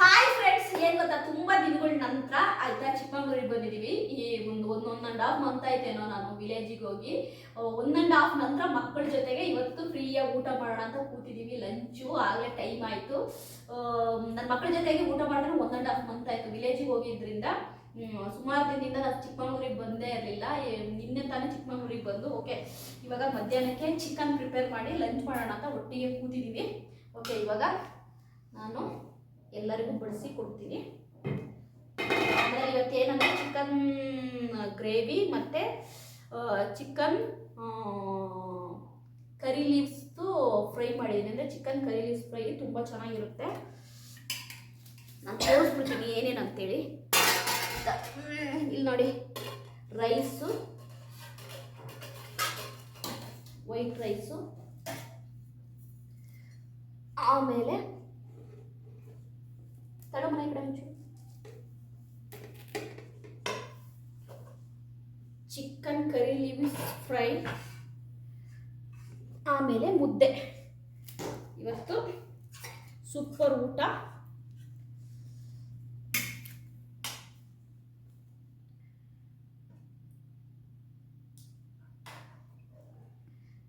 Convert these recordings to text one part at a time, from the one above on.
Hi friends ಏನ್ ಗೊತ್ತಾ? ತುಂಬಾ ದಿನಗಳ ನಂತರ ಆಯ್ತಾ? ಚಿಕ್ಕಮಗಳೂರಿಗೆ ಬಂದಿದೀವಿ. ಈ ಒಂದು ಒಂದ್ ಒನ್ ಅಂಡ್ ಹಾಫ್ ಮಂತ್ ಆಯ್ತೇನೋ ನಾನು ವಿಲೇಜಿಗೆ ಹೋಗಿ. ಒನ್ ಅಂಡ್ ಹಾಫ್ ನಂತರ ಮಕ್ಕಳ ಜೊತೆಗೆ ಇವತ್ತು ಫ್ರೀಯಾಗಿ ಊಟ ಮಾಡೋಣ ಅಂತ ಕೂತಿದೀವಿ. ಲಂಚು ಆಗಲೇ ಟೈಮ್ ಆಯ್ತು. ನನ್ನ ಮಕ್ಕಳ ಜೊತೆಗೆ ಊಟ ಮಾಡಿದ್ರೆ ಒನ್ ಅಂಡ್ ಹಾಫ್ ಮಂತ್ ಆಯ್ತು ವಿಲೇಜಿಗೆ ಹೋಗಿದ್ರಿಂದ. ಸುಮಾರು ದಿನದಿಂದ ನಾನು ಚಿಕ್ಕಮಗಳೂರಿಗೆ ಬಂದೇ ಇರಲಿಲ್ಲ. ನಿನ್ನೆ ತಾನೇ ಚಿಕ್ಕಮಗಳೂರಿಗೆ ಬಂದು ಓಕೆ ಇವಾಗ ಮಧ್ಯಾಹ್ನಕ್ಕೆ ಚಿಕನ್ ಪ್ರಿಪೇರ್ ಮಾಡಿ ಲಂಚ್ ಮಾಡೋಣ ಅಂತ ಒಟ್ಟಿಗೆ ಕೂತಿದ್ದೀವಿ ಓಕೆ ಇವಾಗ ನಾನು ಎಲ್ಲರಿಗೂ ಬಡಿಸಿ ಕೊಡ್ತೀನಿ. ಅಂದರೆ ಇವತ್ತೇನಂದರೆ ಚಿಕನ್ ಗ್ರೇವಿ ಮತ್ತು ಚಿಕನ್ ಕರಿ ಲೀವ್ಸ್ದು ಫ್ರೈ ಮಾಡಿದ್ದೀನಿ. ಅಂದರೆ ಚಿಕನ್ ಕರಿ ಲೀವ್ಸ್ ಫ್ರೈ ತುಂಬ ಚೆನ್ನಾಗಿರುತ್ತೆ. ನಾನು ತೋರಿಸ್ಬಿಡ್ತೀನಿ ಏನೇನು ಅಂತೇಳಿ ಇಲ್ಲಿ ನೋಡಿ. ರೈಸು ವೈಟ್ ರೈಸು ಆಮೇಲೆ ತಡೋ ಮನೆ ಕಡೆ ಮುಂಚೆ ಚಿಕನ್ ಕರಿ ಲೀವ್ಸ್ ಫ್ರೈ ಆಮೇಲೆ ಮುದ್ದೆ. ಇವತ್ತು ಸೂಪರ್ ಊಟ.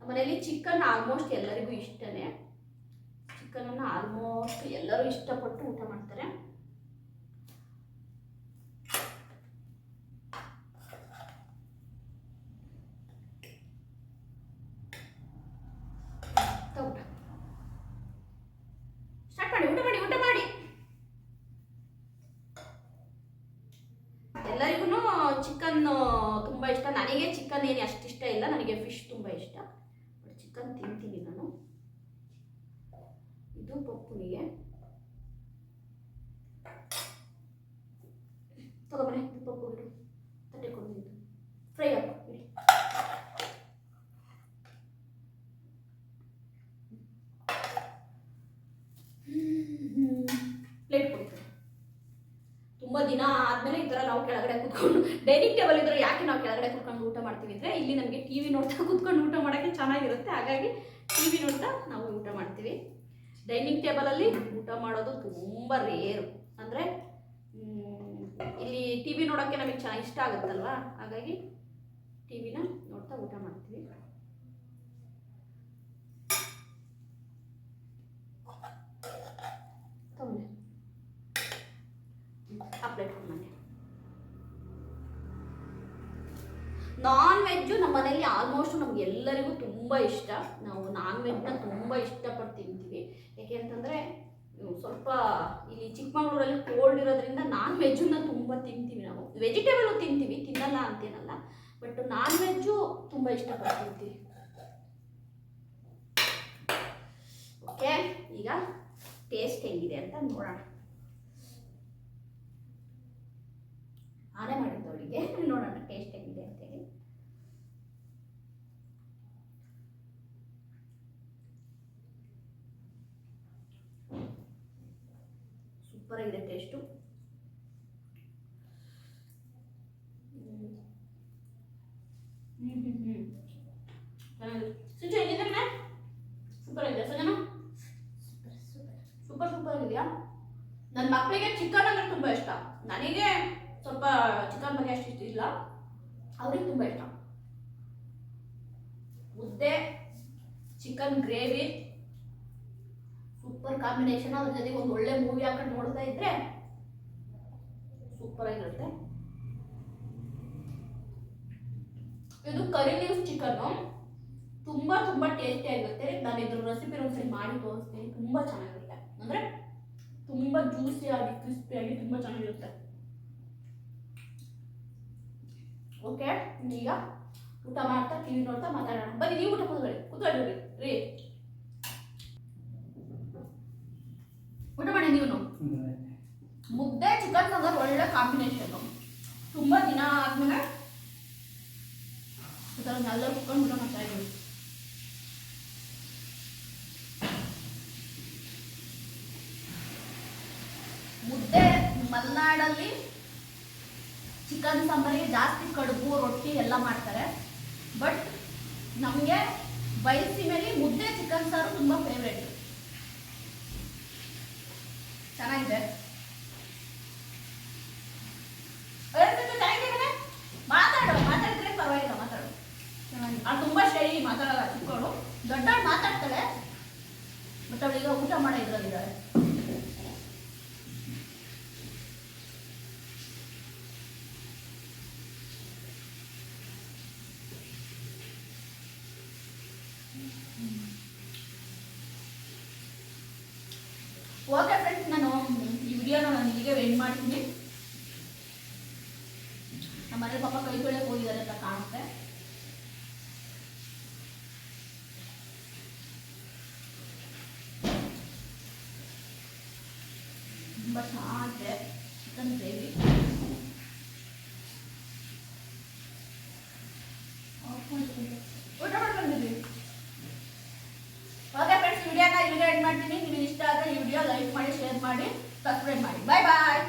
ಮನೆಯಲ್ಲಿ ಚಿಕನ್ ಆಲ್ಮೋಸ್ಟ್ ಎಲ್ಲರಿಗೂ ಇಷ್ಟನೇ. ಚಿಕನನ್ನು ಆಲ್ಮೋಸ್ಟ್ ಎಲ್ಲರೂ ಇಷ್ಟಪಟ್ಟು ಊಟ ಮಾಡ್ತಾರೆ. ಊಟ ಸ್ಟಾರ್ಟ್ ಮಾಡಿ, ಊಟ ಮಾಡಿ ಊಟ ಮಾಡಿ. ಎಲ್ಲರಿಗೂ ಚಿಕನ್ ತುಂಬ ಇಷ್ಟ. ನನಗೆ ಚಿಕನ್ ಏನು ಅಷ್ಟು ಇಷ್ಟ ಇಲ್ಲ. ನನಗೆ ಫಿಶ್ ತುಂಬ ಇಷ್ಟ. ಬಟ್ ಚಿಕನ್ ತಿಂತೀನಿ ನಾನು. ಇದು ಪಪ್ಪುನಿಗೆ. ತಗೊಬರೆ ಇದು ಪಪ್ಪು ಇಡು ತಟ್ಟೆ ಕೊಡ್ತೀನಿ ಫ್ರೈ ಹಾಕು ಇಡಿ ಪ್ಲೇಟ್ ಕೊಡ್ತೀನಿ ತುಂಬ ದಿನ ಆದಮೇಲೆ ಈ ಥರ ನಾವು ಕೆಳಗಡೆ ಕೂತ್ಕೊಂಡು ಡೈನಿಂಗ್ ಟೇಬಲ್ ಇದ್ರೆ ಯಾಕೆ ನಾವು ಕೆಳಗಡೆ ಕೂತ್ಕೊಂಡು ಊಟ ಮಾಡ್ತೀವಿ ಅಂದರೆ ಇಲ್ಲಿ ನಮಗೆ ಟಿ ವಿ ನೋಡ್ತಾ ಕೂತ್ಕೊಂಡು ಊಟ ಮಾಡೋಕ್ಕೆ ಚೆನ್ನಾಗಿರುತ್ತೆ. ಹಾಗಾಗಿ ಟಿ ವಿ ನೋಡ್ತಾ ನಾವು ಊಟ ಮಾಡ್ತೀವಿ. ಡೈನಿಂಗ್ ಟೇಬಲಲ್ಲಿ ಊಟ ಮಾಡೋದು ತುಂಬ ರೇರು ಅಂದರೆ ಇಲ್ಲಿ ಟಿ ವಿ ನೋಡೋಕ್ಕೆ ನಮಗೆ ಚ ಇಷ್ಟ ಆಗುತ್ತಲ್ವಾ? ಹಾಗಾಗಿ ಟಿ ವಿನ ನೋಡ್ತಾ ಊಟ ಮಾಡ್ತೀವಿ. ನಾನ್ ವೆಜ್ಜು ನಮ್ಮ ಮನೆಯಲ್ಲಿ ಆಲ್ಮೋಸ್ಟ್ ನಮ್ಗೆ ಎಲ್ಲರಿಗೂ ತುಂಬ ಇಷ್ಟ. ನಾವು ನಾನ್ ವೆಜ್ನ ತುಂಬ ಇಷ್ಟಪಟ್ಟು ತಿಂತೀವಿ ಯಾಕೆ ಅಂತಂದರೆ ಸ್ವಲ್ಪ ಇಲ್ಲಿ ಚಿಕ್ಕಮಗಳೂರಲ್ಲಿ ಕೋಲ್ಡ್ ಇರೋದ್ರಿಂದ ನಾನ್ ವೆಜ್ಜನ್ನ ತುಂಬ ತಿಂತೀವಿ ನಾವು. ವೆಜಿಟೇಬಲು ತಿಂತೀವಿ, ತಿನ್ನಲ್ಲ ಅಂತೇನಲ್ಲ. ಬಟ್ ನಾನ್ ವೆಜ್ಜು ತುಂಬ ಇಷ್ಟಪಟ್ಟು ತಿಂತೀವಿ ಓಕೆ ಈಗ ಟೇಸ್ಟ್ ಹೆಂಗಿದೆ ಅಂತ ನೋಡೋಣ. ಆನೆ ಮಾಡಿದ್ದು ಅವಳಿಗೆ. ನೋಡೋಣ ಟೇಸ್ಟ್ ಹೆಂಗಿದೆ ಅಂತೇಳಿ ಸೂಪರ್ ಆಗಿದೆ ಟೇಸ್ಟು. ಇದೆ ಹೆಂಗಿದೆ ಸೂಪರ್ ಇದೆ ಸಜನ? Super super. ಆಗಿದೆಯಾ? ನನ್ನ ಮಕ್ಕಳಿಗೆ ಚಿಕನ್ ಅಂದ್ರೆ ತುಂಬ ಇಷ್ಟ. ನನಗೆ ಸ್ವಲ್ಪ ಚಿಕನ್ ಬಗ್ಗೆ ಅಷ್ಟು ಇಷ್ಟ ಇಲ್ಲ. ಅವ್ರಿಗೆ ತುಂಬ ಇಷ್ಟ. ಮುದ್ದೆ ಚಿಕನ್ ಗ್ರೇವಿ ಸೂಪರ್ ಕಾಂಬಿನೇಷನ್ ಅದ್ರ ಜೊತೆಗೆ ಒಂದು ಒಳ್ಳೆ ಮೂವಿ ಹಾಕೊಂಡು ನೋಡ್ತಾ ಇದ್ರೆ ಸೂಪರ್ ಆಗಿರುತ್ತೆ. ಇದು ಕರಿ ಲೀವ್ಸ್ ಚಿಕನ್ನು ತುಂಬ ತುಂಬ ಟೇಸ್ಟಿ ಆಗಿರುತ್ತೆ. ನಾನು ಇದ್ರ ರೆಸಿಪಿ ಒಂದ್ಸರಿ ಮಾಡಿ ತೋರಿಸ್ತೀನಿ. ತುಂಬ ಚೆನ್ನಾಗಿರುತ್ತೆ. ಅಂದರೆ ತುಂಬ ಜ್ಯೂಸಿಯಾಗಿ ಕ್ರಿಸ್ಪಿಯಾಗಿ ತುಂಬ ಚೆನ್ನಾಗಿರುತ್ತೆ. ಓಕೆ ಈಗ ಊಟ ಮಾಡ್ತಾ ಟಿವಿ ನೋಡ್ತಾ ಮಾತಾಡೋಣ. ಬನ್ನಿ, ನೀವು ಊಟ ಕೂತ್ಕೊಳ್ಳಿ. ಕೂತ್ಕೊಳ್ಳಿ ರೀ ಊಟ ಮಾಡಿ ನೀವು ಮುದ್ದೆ ಚಿಕನ್ ಸಾಂಬಾರ್ ಒಳ್ಳೆ ಕಾಂಬಿನೇಷನ್ ತುಂಬ ದಿನ ಆದ್ಮೇಲೆ ಈ ಥರ ನೆಲ್ಲ ಮುದ್ದೆ ಮಲೆನಾಡಲ್ಲಿ ಚಿಕನ್ ಸಾಂಬಾರಿಗೆ ಜಾಸ್ತಿ ಕಡುಬು, ರೊಟ್ಟಿ ಎಲ್ಲ ಮಾಡ್ತಾರೆ. ಬಟ್ ನಮಗೆ ಮೇಲೆ ಮುದ್ದೆ ಚಿಕನ್ ಸಾರು ತುಂಬ ಫೇವ್ರೇಟ್ ಚೆನ್ನಾಗಿದೆ ಮಾತಾಡಲ್ಲ ಚಿಕ್ಕವಳು ದೊಡ್ಡವಳು ಮಾತಾಡ್ತಾಳೆ ಬಟ್ ಈಗ ಊಟ ಮಾಡೋ ಇದ್ರಲ್ಲಿದ್ದಾಳೆ ಓಕೆ ಫ್ರೆಂಡ್ಸ್ ನಾನು ಈ ವಿಡಿಯೋನ ನಾನು ಇಲ್ಲಿಗೆ ವೇಟ್ ಮಾಡ್ತೀನಿ. ನಮ್ಮ ಮನೇಲಿ ಪಾಪ ಕೈ ಕೊಳ್ಳೆ ಹೋಗಿದ್ದಾರೆ ಅಂತ ಕಾಣುತ್ತೆ. ತುಂಬ ಚೆನ್ನಾಗಿದೆ ಚಿಕನ್ ಗ್ರೇವಿ ಊಟ ಮಾಡ್ಕೊಂಡಿದ್ದೀವಿ ಓಕೆ ಫ್ರೆಂಡ್ಸ್ ವಿಡಿಯೋನ ಇಲ್ಲಿಗೆ ಎಂಡ್ ಮಾಡ್ತೀನಿ ನಿಮಗೆ ಇಷ್ಟ ಆದರೆ ಈ ವಿಡಿಯೋ ಲೈಕ್ ಮಾಡಿ ಶೇರ್ ಮಾಡಿ ಸಬ್ಸ್ಕ್ರೈಬ್ ಮಾಡಿ ಬಾಯ್ ಬಾಯ್